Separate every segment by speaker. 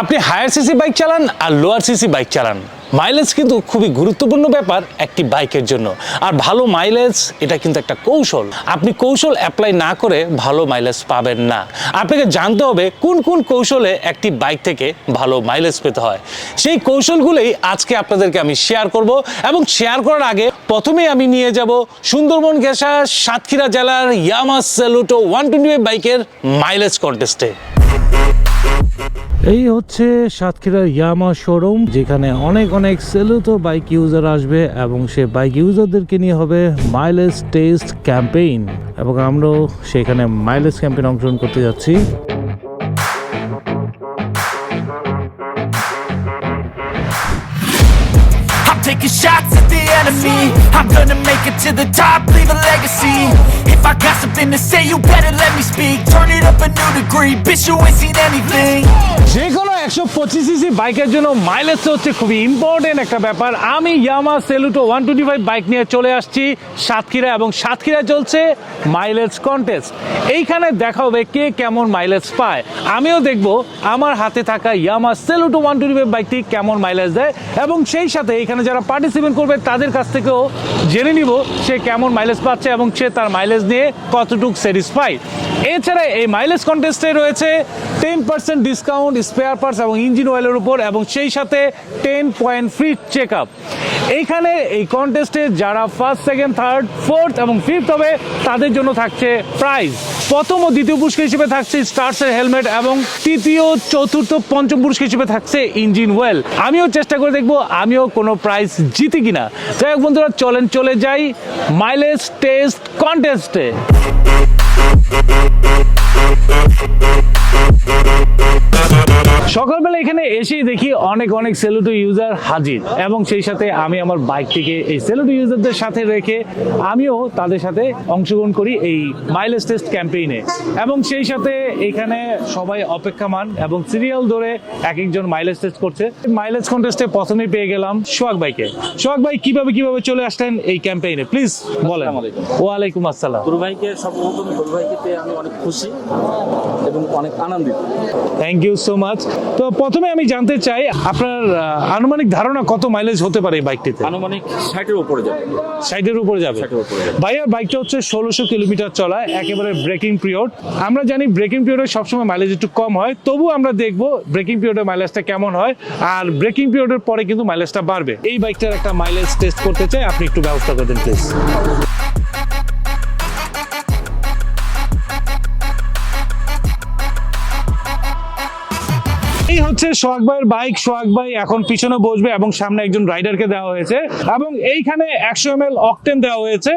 Speaker 1: আপনি higher CC bike চালান আর লোয়ার সিসি বাইক চালান। মাইলেজ কিন্তু খুবই গুরুত্বপূর্ণ ব্যাপার একটি বাইকের জন্য। আর ভালো মাইলেজ এটা কিন্তু একটা কৌশল। আপনি কৌশল অ্যাপ্লাই না করে ভালো মাইলেজ পাবেন না। আপনাকে জানতে হবে কোন কোন কৌশলে একটি বাইক থেকে ভালো মাইলেজ পেতে হয়। সেই কৌশলগুলোই আজকে আপনাদেরকে আমি শেয়ার করব এবং শেয়ার করার আগে প্রথমেই আমি নিয়ে যাব সুন্দরবন ঘেঁষা সাতক্ষীরা জেলার ইয়ামা সেলুটো ওয়ান টোয়েন্টি বাইকের মাইলেজ কন্টেস্টে এই হচ্ছে সাতক্ষীরার ইয়ামা শোরুম, যেখানে অনেক অনেক সেলুত বাইক ইউজার আসবে এবং সে বাইক ইউজারদেরকে নিয়ে হবে মাইলেজ টেস্ট ক্যাম্পেইন এবং আমরাও সেখানে মাইলেজ ক্যাম্পেইন অংশগ্রহণ করতে যাচ্ছি।
Speaker 2: At the enemy I'm gonna make it to the top, leave a legacy. If I got something to say, you better let me speak. Turn it up a new degree, bitch you ain't seen anything.
Speaker 1: একশো পঁচিশ CC বাইকের জন্য mileage হচ্ছে খুবই important একটা ব্যাপার। আমি Yamaha Saluto one twenty five bike নিয়ে চলে আসছি সাতক্ষীরা এবং সাতক্ষীরা চলছে মাইলেজ কন্টেস্ট এইখানে দেখা হবে কে কেমন মাইলেজ পায়। আমিও দেখব আমার হাতে থাকা Yamaha Saluto one twenty five বাইকটি কেমন মাইলেজ দেয় এবং সেই সাথে এখানে যারা পার্টিসিপেট করবে তাদের কাছ থেকেও জেনে নিব সে কেমন মাইলেজ পাচ্ছে এবং সে তার মাইলেজ নিয়ে কতটুকু স্যাটিসফাইড এছাড়া এই মাইলেজ কন্টেস্টে রয়েছে ten percent discount spare parts এবং ইঞ্জিন অয়েলের উপর এবং সেই সাথে ten point free check up এইখানে এই কন্টেস্টে যারা ফার্স্ট সেকেন্ড থার্ড ফোর্থ এবং ফিফথ হবে, তাদের জন্য থাকছে প্রাইজ প্রথম ও দ্বিতীয় পুরস্কার হিসেবে থাকছে স্টার্সের হেলমেট এবং তৃতীয় চতুর্থ পঞ্চম পুরস্কার হিসেবে থাকছে ইঞ্জিন ওয়েল আমিও চেষ্টা করে দেখব, আমিও কোনো প্রাইজ জিতি কিনা। যাই হোক বন্ধুরা, চলেন চলে যাই মাইলেজ টেস্ট কন্টেস্টে Dub, dub, dub, dub. সকালবেলা এখানে এসেই দেখি অনেক অনেক সেলুটো ইউজার হাজির। এবং সেই সাথে আমি আমার বাইকটিকে এই সেলুটো ইউজারদের সাথে রেখে আমিও তাদের সাথে অংশগ্রহণ করি এই মাইলেজ টেস্ট ক্যাম্পেইনে এবং সেই সাথে এখানে সবাই অপেক্ষামান এবং সিরিয়াল ধরে এক একজন মাইলেজ টেস্ট করছে মাইলেজ কন্টেস্টে প্রথমেই পেয়ে গেলাম সোহাগ ভাইকে। সোহাগ ভাই কীভাবে কীভাবে চলে আসলেন এই ক্যাম্পেইনে প্লিজ বলেন। ওয়ালাইকুম আসসালাম।
Speaker 3: গুরু ভাইকে সর্বপ্রথম গুরু ভাইকে পেয়ে আমি অনেক খুশি। এবং অনেক আনন্দিত।
Speaker 1: থ্যাংক ইউ সো মাচ তো প্রথমে আমি জানতে চাই আপনার আনুমানিক ধারণা কত মাইলেজ হতে পারে এই বাইকটিতে
Speaker 3: আনুমানিক ষাটের উপরে যাবে।
Speaker 1: সাইডের উপরে যাবে?
Speaker 3: 60 এর উপরে যাবে।
Speaker 1: ভাইয়ার বাইকটা হচ্ছে ষোলোশো কিলোমিটার চলা একেবারে ব্রেকিং পিরিয়ড আমরা জানি ব্রেকিং পিরিয়ডে সবসময় মাইলেজ একটু কম হয় তবু আমরা দেখব ব্রেকিং পিরিয়ডের মাইলেজটা কেমন হয় আর ব্রেকিং পিরিয়ডের পরে কিন্তু মাইলেজটা বাড়বে। এই বাইকটার একটা মাইলেজ টেস্ট করতে চাই আপনি একটু ব্যবস্থা করে দিন প্লিজ সোহাগ ভাইয়ের বাইক সোহাগ ভাই এখন পিছনে বসবে এবং সামনে একজন রাইডারকে দেওয়া হয়েছে এবং এইখানে একশো এম এল অকটেন দেওয়া হয়েছে,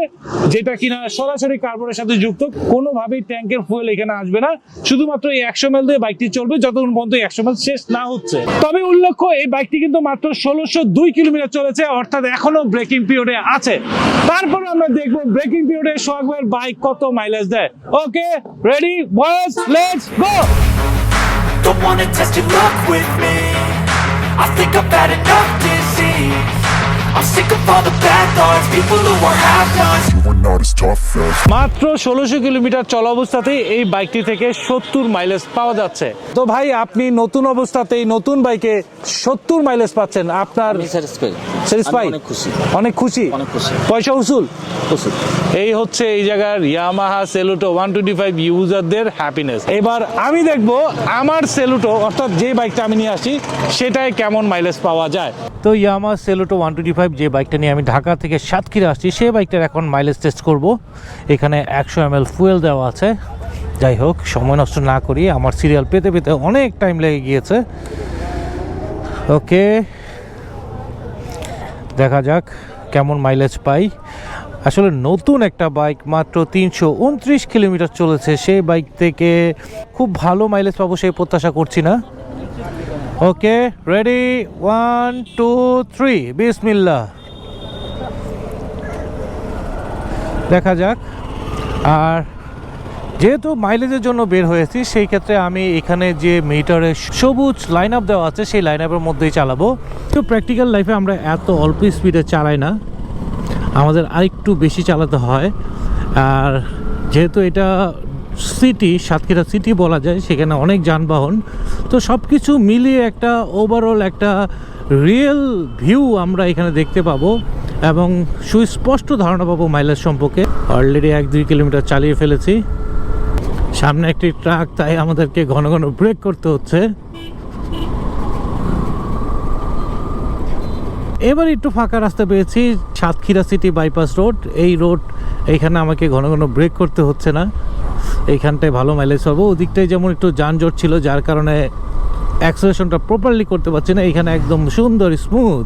Speaker 1: যেটা কিনা সরাসরি কার্বনের সাথে যুক্ত। কোনোভাবেই ট্যাঙ্কের ফুয়েল এখানে আসবে না। শুধুমাত্র এই একশো এম দিয়ে বাইকটি চলবে, যতক্ষণ পর্যন্ত একশো এম শেষ না হচ্ছে। তবে উল্লেখ্য, এই বাইকটি কিন্তু মাত্র ষোলোশো দুই কিলোমিটার চলেছে, অর্থাৎ এখনও ব্রেকিং পিরিয়ডে আছে। তারপরে আমরা দেখব ব্রেকিং পিরিয়ডে সোহাগ ভাইয়ের বাইক কত মাইলেজ দেয়। Okay ready boys let's go
Speaker 2: Don't wanna test your luck with me. I think I've had enough disease
Speaker 1: মাত্র ষোলোশো কিলোমিটার চলা অবস্থাতেই এই বাইকটি থেকে সত্তর মাইলেজ পাওয়া যাচ্ছে। তো ভাই আপনি নতুন অবস্থাতেই নতুন বাইকে সত্তর মাইলেজ পাচ্ছেন। আপনার
Speaker 3: অনেক খুশি।
Speaker 1: অনেক খুশি?
Speaker 3: অনেক খুশি।
Speaker 1: পয়সা উসুল? এই হচ্ছে এই জায়গার Yamaha Saluto one twenty five ইউজারদের happiness এবার আমি দেখব আমার সেলুটো অর্থাৎ যে বাইকটা আমি নিয়ে আসি সেটাই কেমন মাইলেজ পাওয়া যায়। তো Yamaha Saluto one twenty five যে বাইকটা নিয়ে আমি ঢাকা থেকে সাতক্ষীরা আসছি সেই বাইকটার এখন মাইলেজ টেস্ট করব। এখানে একশো এম ফুয়েল দেওয়া আছে। যাই হোক, সময় নষ্ট না করি, আমার সিরিয়াল পেতে পেতে অনেক টাইম লেগে গিয়েছে। ওকে দেখা যাক কেমন মাইলেজ পাই। আসলে নতুন একটা বাইক মাত্র তিনশো উনত্রিশ কিলোমিটার চলেছে। সেই বাইক থেকে খুব ভালো মাইলেজ পাবো সেই প্রত্যাশা করছি না। Okay ready one two three বিসমিল্লা দেখা যাক। আর যেহেতু মাইলেজের জন্য বের হয়েছি, সেই ক্ষেত্রে আমি এখানে যে মিটারে সবুজ লাইন আপ দেওয়া আছে, সেই লাইন আপের মধ্যেই চালাবো। তো প্র্যাকটিক্যাল লাইফে আমরা এত অল্প স্পিডে চালাই না। আমাদের আরেকটু বেশি চালাতে হয়। আর যেহেতু এটা সিটি, সাতক্ষীরা সিটি বলা যায়, সেখানে অনেক যানবাহন। তো সব কিছু মিলিয়ে একটা ওভারঅল একটা রিয়েল ভিউ আমরা এখানে দেখতে পাবো এবং সুস্পষ্ট ধারণা পাবো মাইলেজ সম্পর্কে। অলরেডি এক দুই কিলোমিটার চালিয়ে ফেলেছি। সামনে একটি ট্রাক তাই আমাদেরকে ঘন ঘন ব্রেক করতে হচ্ছে। এবার একটু ফাঁকা রাস্তা পেয়েছি, সাতক্ষীরা সিটি বাইপাস রোড এই রোড এইখানে আমাকে ঘন ঘন ব্রেক করতে হচ্ছে না। এইখানটায় ভালো মাইলেজ পাবো। ওদিকটায় যেমন একটু যানজট ছিল, যার কারণে অ্যাক্সেলেশনটা প্রপারলি করতে পারছি না। এখানে একদম সুন্দর স্মুথ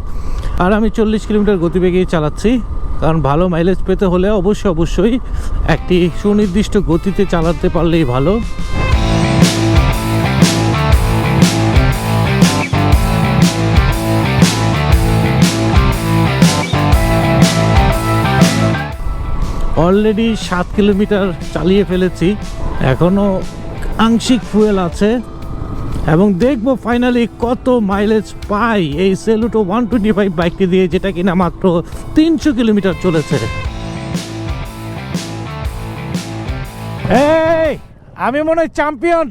Speaker 1: আর আমি চল্লিশ কিলোমিটার গতিবেগেই চালাচ্ছি। কারণ ভালো মাইলেজ পেতে হলে অবশ্যই অবশ্যই একটি সুনির্দিষ্ট গতিতে চালাতে পারলেই ভালো। অলরেডি সাত কিলোমিটার চালিয়ে ফেলেছি। এখনও আংশিক ফুয়েল আছে। এবং দেখব ফাইনালি কত মাইলেজ পাই এই সেলুটো ওয়ান টোয়েন্টি ফাইভ বাইকটি দিয়ে, যেটা কিনা মাত্র তিনশো কিলোমিটার চলেছে। আমি মনে হয় চ্যাম্পিয়ন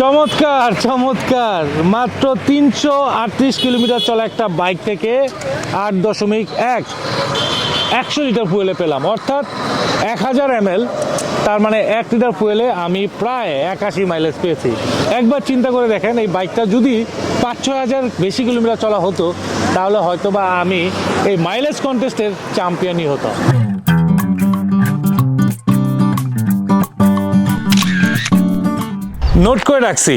Speaker 1: চমৎকার চমৎকার। মাত্র তিনশো আটত্রিশ কিলোমিটার চলা একটা বাইক থেকে আট দশমিক এক। একশো লিটার ফুয়েলে পেলাম। অর্থাৎ এক হাজার এমএল তার মানে এক লিটার ফুয়েলে আমি প্রায় একাশি মাইলেজ পেয়েছি। একবার চিন্তা করে দেখেন, এই বাইকটা যদি পাঁচ ছয় হাজার বেশি কিলোমিটার চলা হতো, তাহলে হয়তো বা আমি এই মাইলেজ কন্টেস্টের চ্যাম্পিয়নই হতো নোট করে রাখছি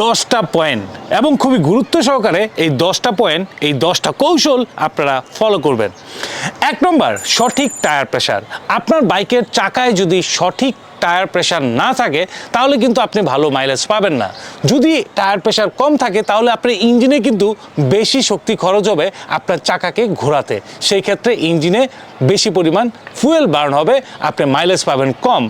Speaker 1: দশটা পয়েন্ট এবং খুবই গুরুত্ব সহকারে এই দশটা পয়েন্ট এই দশটা কৌশল আপনারা ফলো করবেন। এক নম্বর, সঠিক টায়ার প্রেশার আপনার বাইকের চাকায় যদি সঠিক টায়ার প্রেশার না থাকে, তাহলে কিন্তু আপনি ভালো মাইলেজ পাবেন না। যদি টায়ার প্রেশার কম থাকে, তাহলে আপনার ইঞ্জিনে কিন্তু বেশি শক্তি খরচ হবে আপনার চাকাকে ঘোরাতে। সেই ক্ষেত্রে ইঞ্জিনে বেশি পরিমাণ ফুয়েল বার্ন হবে, আপনি মাইলেজ পাবেন কম।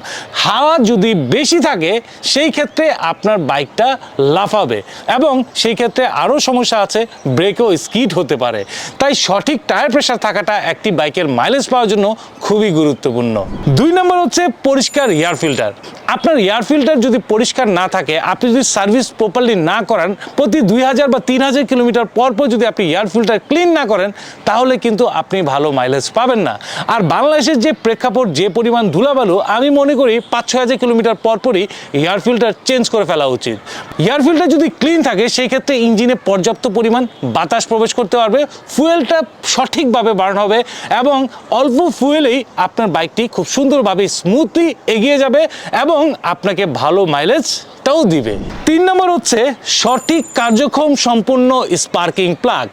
Speaker 1: হাওয়া যদি বেশি থাকে, সেই ক্ষেত্রে আপনার বাইকটা লাফাবে। এবং সেই ক্ষেত্রে আরও সমস্যা আছে, ব্রেকও স্কিড হতে পারে। তাই সঠিক টায়ার প্রেশার থাকাটা একটি বাইকের মাইলেজ পাওয়ার জন্য খুবই গুরুত্বপূর্ণ। দুই নম্বর হচ্ছে পরিষ্কার এয়ার ফিল্টার। আপনার এয়ার ফিল্টার যদি পরিষ্কার না থাকে, আপনি যদি সার্ভিস প্রপারলি না করান, প্রতি দুই হাজার বা তিন হাজার কিলোমিটার পর পর যদি আপনি এয়ার ফিল্টার ক্লিন না করেন, তাহলে কিন্তু আপনি ভালো মাইলেজ পাবেন না। আর বাংলাদেশের যে প্রেক্ষাপট, যে পরিমাণ ধুলাবালু, আমি মনে করি পাঁচ ছয় হাজার কিলোমিটার পর পরই এয়ার ফিল্টার চেঞ্জ করে ফেলা উচিত। এয়ার ফিল্টার যদি ক্লিন থাকে, সেই ক্ষেত্রে ইঞ্জিনে পর্যাপ্ত পরিমাণ বাতাস প্রবেশ করতে পারবে ফুয়েলটা সঠিকভাবে বার্ন হবে এবং অল্প ফুয়েলেই আপনার বাইকটি খুব সুন্দরভাবে স্মুথলি এগিয়ে যাবে এবং আপনাকে ভালো মাইলেজটাও দিবে তিন নম্বর হচ্ছে সঠিক কার্যক্ষম সম্পূর্ণ স্পার্কিং প্লাগ।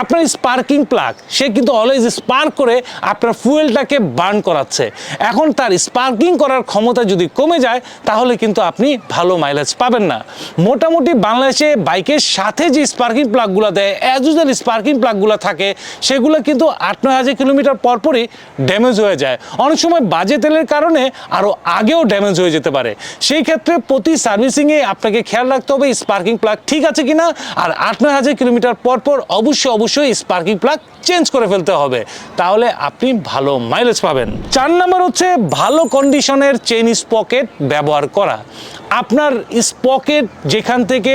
Speaker 1: আপনার স্পার্কিং প্লাগ, সে কিন্তু অলওয়েজ স্পার্ক করে আপনার ফুয়েলটাকে বার্ন করাচ্ছে। এখন তার স্পার্কিং করার ক্ষমতা যদি কমে যায়, তাহলে কিন্তু আপনি ভালো মাইলেজ পাবেন না। মোটামুটি বাংলাদেশে বাইকের সাথে যে স্পার্কিং প্লাগগুলো দেয় অ্যাজ স্পার্কিং প্লাগগুলো থাকে, সেগুলো কিন্তু আট নয় হাজার কিলোমিটার পরপরই ড্যামেজ হয়ে যায়। অনেক সময় বাজে তেলের কারণে আরও আগেও ড্যামেজ হয়ে যেতে পারে। সেই ক্ষেত্রে প্রতি সার্ভিসিংয়ে আপনাকে খেয়াল রাখতে হবে, স্পার্কিং প্লাগ ঠিক আছে কিনা, আর আট নয় হাজার কিলোমিটার পর পর অবশ্যই অবশ্যই স্পার্কিং প্লাগ চেঞ্জ করে ফেলতে হবে। তাহলে আপনি ভালো মাইলেজ পাবেন। চার নাম্বার হচ্ছে ভালো কন্ডিশনের চেন স্পকেট ব্যবহার করা। আপনার স্পকেট যেখান থেকে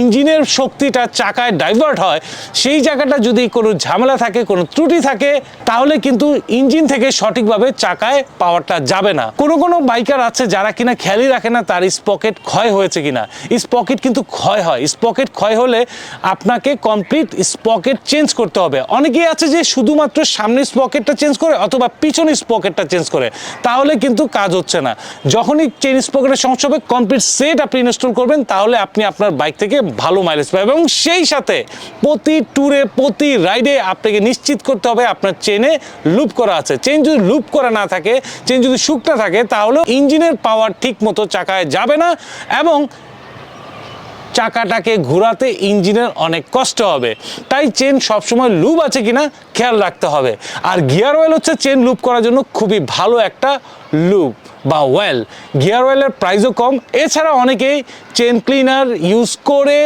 Speaker 1: ইঞ্জিনের শক্তিটা চাকায় ডাইভার্ট হয়, সেই জায়গাটা যদি কোনো ঝামেলা থাকে, কোনো ত্রুটি থাকে, তাহলে কিন্তু ইঞ্জিন থেকে সঠিকভাবে চাকায় পাওয়ারটা যাবে না। কোনো কোনো বাইকার আছে যারা কিনা খেয়ালই রাখে না তার স্পকেট ক্ষয় হয়েছে কিনা। স্পকেট কিন্তু ক্ষয় হয়। স্পকেট ক্ষয় হলে আপনাকে কমপ্লিট স্পকেট চেঞ্জ করতে হবে। অনেকেই আছে যে শুধুমাত্র সামনের স্পকেটটা চেঞ্জ করে অথবা পিছনের স্পকেটটা চেঞ্জ করে। তাহলে কিন্তু কাজ হচ্ছে না। যখনই চেন স্পকেটের সমস্যা হবে কমপ্লিট সেট আপনি ইনস্টল করবেন, তাহলে আপনি আপনার বাইক থেকে ভালো মাইলেজ পাবে এবং সেই সাথে প্রতি ট্যুরে প্রতি রাইডে আপনাকে নিশ্চিত করতে হবে আপনার চেনে লুপ করা আছে। চেন যদি লুপ করা না থাকে চেন যদি শুকনা থাকে, তাহলে ইঞ্জিনের পাওয়ার ঠিক মতো চাকায় যাবে না এবং চাকাটাকে ঘোরাতে ইঞ্জিনের অনেক কষ্ট হবে। তাই চেন সবসময় লুপ আছে কিনা খেয়াল রাখতে হবে। আর গিয়ার অয়েল হচ্ছে চেন লুপ করার জন্য খুবই ভালো একটা লুপ বা ওয়েল গিয়ার অয়েলের প্রাইসও কম। এছাড়া অনেকেই চেন ক্লিনার ইউজ করে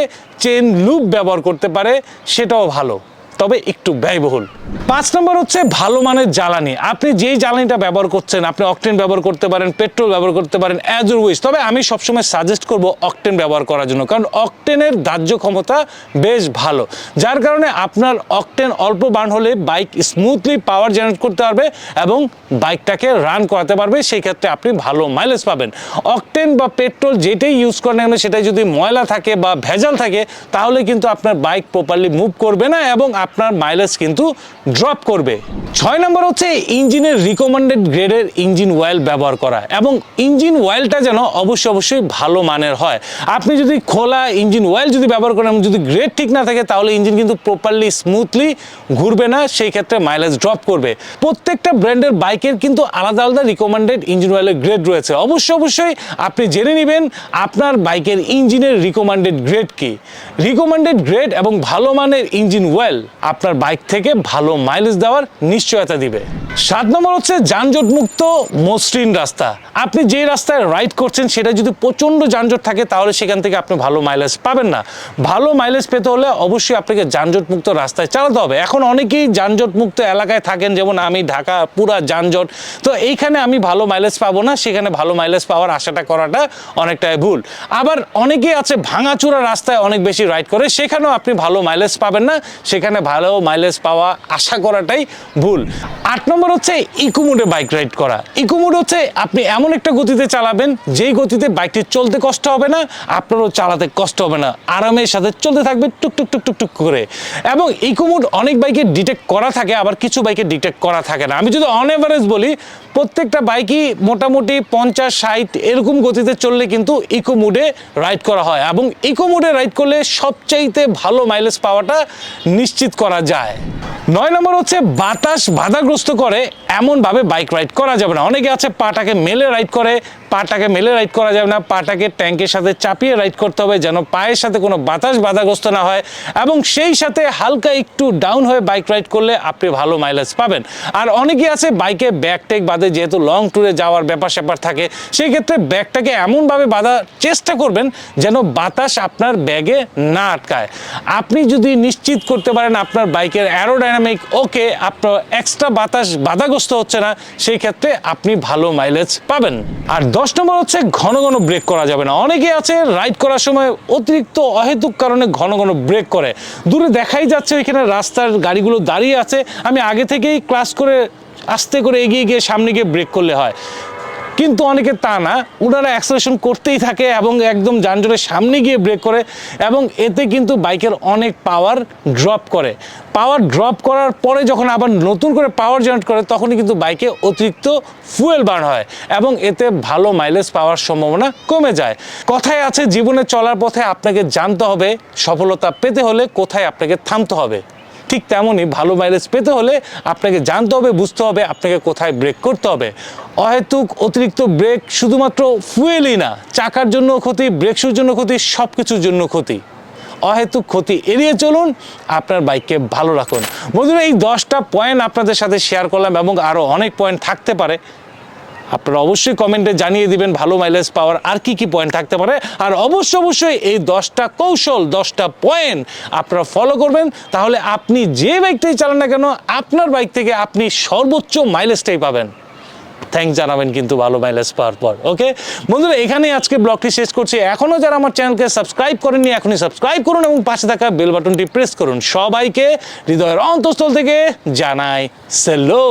Speaker 1: চেন লুপ ব্যবহার করতে পারে, সেটাও ভালো। তবে একটু ব্যয়বহুল। পাঁচ নম্বর হচ্ছে ভালো মানের জ্বালানি। আপনি যেই জ্বালানিটা ব্যবহার করছেন, আপনি অকটেন ব্যবহার করতে পারেন, পেট্রোল ব্যবহার করতে পারেন, অ্যাজ উইস তবে আমি সবসময় সাজেস্ট করব অকটেন ব্যবহার করার জন্য, কারণ অকটেনের দাহ্য ক্ষমতা বেশ ভালো। যার কারণে আপনার অকটেন অল্প বার্ন হলে বাইক স্মুথলি পাওয়ার জেনারেট করতে পারবে এবং বাইকটাকে রান করাতে পারবে। সেই ক্ষেত্রে আপনি ভালো মাইলেজ পাবেন। অকটেন বা পেট্রোল যেটাই ইউজ করেন সেটাই যদি ময়লা থাকে বা ভেজাল থাকে, তাহলে কিন্তু আপনার বাইক প্রপারলি মুভ করবে না এবং আপনার মাইলেজ কিন্তু ড্রপ করবে। ছয় নম্বর হচ্ছে ইঞ্জিনের রিকমেন্ডেড গ্রেডের ইঞ্জিন অয়েল ব্যবহার করা এবং ইঞ্জিন অয়েলটা যেন অবশ্যই অবশ্যই ভালো মানের হয়। আপনি যদি খোলা ইঞ্জিন অয়েল যদি ব্যবহার করেন এবং যদি গ্রেড ঠিক না থাকে, তাহলে ইঞ্জিন কিন্তু প্রপারলি স্মুথলি ঘুরবে না, সেই ক্ষেত্রে মাইলেজ ড্রপ করবে। প্রত্যেকটা ব্র্যান্ডের বাইকের কিন্তু আলাদা আলাদা রিকমেন্ডেড ইঞ্জিন অয়েলের গ্রেড রয়েছে। অবশ্যই অবশ্যই আপনি জেনে নেবেন আপনার বাইকের ইঞ্জিনের রিকমেন্ডেড গ্রেড কি। রিকমেন্ডেড গ্রেড এবং ভালো মানের ইঞ্জিন অয়েল আপনার বাইক থেকে ভালো মাইলেজ দেওয়ার নিশ্চয়তা দিবে। সাত নম্বর হচ্ছে যানজট মুক্ত মসৃণ রাস্তা। আপনি যে রাস্তায় রাইড করছেন সেটা যদি প্রচণ্ড যানজট থাকে, তাহলে সেখান থেকে আপনি ভালো মাইলেজ পাবেন না। ভালো মাইলেজ পেতে হলে অবশ্যই আপনাকে যানজট মুক্ত রাস্তায় চালাতে হবে। এখন অনেকেই যানজট মুক্ত এলাকায় থাকেন, যেমন আমি, ঢাকা, পুরা যানজট। তো এইখানে আমি ভালো মাইলেজ পাবো না, সেখানে ভালো মাইলেজ পাওয়ার আশাটা করাটা অনেকটাই ভুল। আবার অনেকেই আছে ভাঙাচুরা রাস্তায় অনেক বেশি রাইড করে, সেখানেও আপনি ভালো মাইলেজ পাবেন না, সেখানে ভালো মাইলেজ পাওয়া আশা করাটাই ভুল। আট নম্বর হচ্ছে ইকোমোডে বাইক রাইড করা। ইকোমোড হচ্ছে আপনি এমন একটা গতিতে চালাবেন, যেই গতিতে বাইকটি চলতে কষ্ট হবে না, আপনারও চালাতে কষ্ট হবে না। আরামের সাথে চলতে থাকবে টুক টুক টুক টুক টুক করে। এবং ইকোমোড অনেক বাইকে ডিটেক্ট করা থাকে, আবার কিছু বাইকে ডিটেক্ট করা থাকে না। আমি যদি অন এভারেজ বলি, প্রত্যেকটা বাইকই মোটামুটি পঞ্চাশ, ষাট এরকম গতিতে চললে কিন্তু ইকো মুডে রাইড করা হয়। এবং ইকো মুডে রাইড করলে সবচাইতে ভালো মাইলেজ পাওয়াটা নিশ্চিত করা যায়। নয় নম্বর হচ্ছে, বাতাস বাধাগ্রস্ত করে, এমনভাবে বাইক রাইড করা যাবে না। অনেকে আছে, পাটাকে মেলে রাইড করে, পাটাকে মেলে রাইড করা যাবে না। পাটাকে ট্যাঙ্কের সাথে চাপিয়ে রাইড করতে হবে যেন পায়ের সাথে কোনো বাতাস বাধাগ্রস্ত না হয়। এবং সেই সাথে হালকা একটু ডাউন হয়ে বাইক রাইড করলে আপনি ভালো মাইলেজ পাবেন। আর অনেকে আছে বাইকে ব্যাগ টেক বাদে যেহেতু লং ট্যুরে যাওয়ার ব্যাপার স্যাপার থাকে, সেই ক্ষেত্রে ব্যাগটাকে এমনভাবে বাঁধার চেষ্টা করবেন যেন বাতাস আপনার ব্যাগে না আটকায়। আপনি যদি নিশ্চিত করতে পারেন আপনার বাইকের অ্যারোডাইনামিক ওকে আপনার এক্সট্রা বাতাস বাধাগ্রস্ত হচ্ছে না, সেই ক্ষেত্রে আপনি ভালো মাইলেজ পাবেন। আর দশ নম্বর হচ্ছে ঘন ঘন ব্রেক করা যাবে না। অনেকে আছে রাইড করার সময় অতিরিক্ত অহেতুক কারণে ঘন ঘন ব্রেক করে। দূরে দেখাই যাচ্ছে এখানে রাস্তার গাড়িগুলো দাঁড়িয়ে আছে। আমি আগে থেকেই ক্লাস করে, আস্তে করে এগিয়ে গিয়ে সামনে গিয়ে ব্রেক করলে হয়। কিন্তু অনেকে তা না। ওনারা অ্যাক্সেলেশন করতেই থাকে এবং একদম যানজটের সামনে গিয়ে ব্রেক করে এবং এতে কিন্তু বাইকের অনেক পাওয়ার ড্রপ করে। পাওয়ার ড্রপ করার পরে যখন আবার নতুন করে পাওয়ার জেনারেট করে, তখনই কিন্তু বাইকে অতিরিক্ত ফুয়েল বার্ন হয় এবং এতে ভালো মাইলেজ পাওয়ার সম্ভাবনা কমে যায়। কথায় আছে, জীবনে চলার পথে আপনাকে জানতে হবে, সফলতা পেতে হলে কোথায় আপনাকে থামতে হবে। ঠিক তেমনই ভালো মাইলেজ পেতে হলে আপনাকে জানতে হবে, বুঝতে হবে, আপনাকে কোথায় ব্রেক করতে হবে। অহেতুক অতিরিক্ত ব্রেক শুধুমাত্র ফুয়েলই না, চাকার জন্য ক্ষতি ব্রেক শুর জন্য ক্ষতি সব কিছুর জন্য ক্ষতি। অহেতুক ক্ষতি এড়িয়ে চলুন, আপনার বাইককে ভালো রাখুন। বন্ধুরা, এই দশটা পয়েন্ট আপনাদের সাথে শেয়ার করলাম এবং আরও অনেক পয়েন্ট থাকতে পারে। আপনারা অবশ্যই কমেন্টে জানিয়ে দিবেন ভালো মাইলেজ পাওয়ার আর কি কি পয়েন্ট থাকতে পারে। আর অবশ্যই অবশ্যই এই দশটা কৌশল, দশটা পয়েন্ট আপনারা ফলো করবেন। তাহলে আপনি যে বাইকটাই চালান না কেন, আপনার বাইক থেকে আপনি সর্বোচ্চ মাইলেজটাই পাবেন। থ্যাংক জানাবেন কিন্তু ভালো মাইলেজ পাওয়ার পর ওকে বন্ধুরা, এখানেই আজকে ব্লগটি শেষ করছি। এখনও যারা আমার চ্যানেলকে সাবস্ক্রাইব করেননি, এখনই সাবস্ক্রাইব করুন এবং পাশে থাকা বেল বাটনটি প্রেস করুন। সবাইকে হৃদয়ের অন্তঃস্থল থেকে জানাই সেলো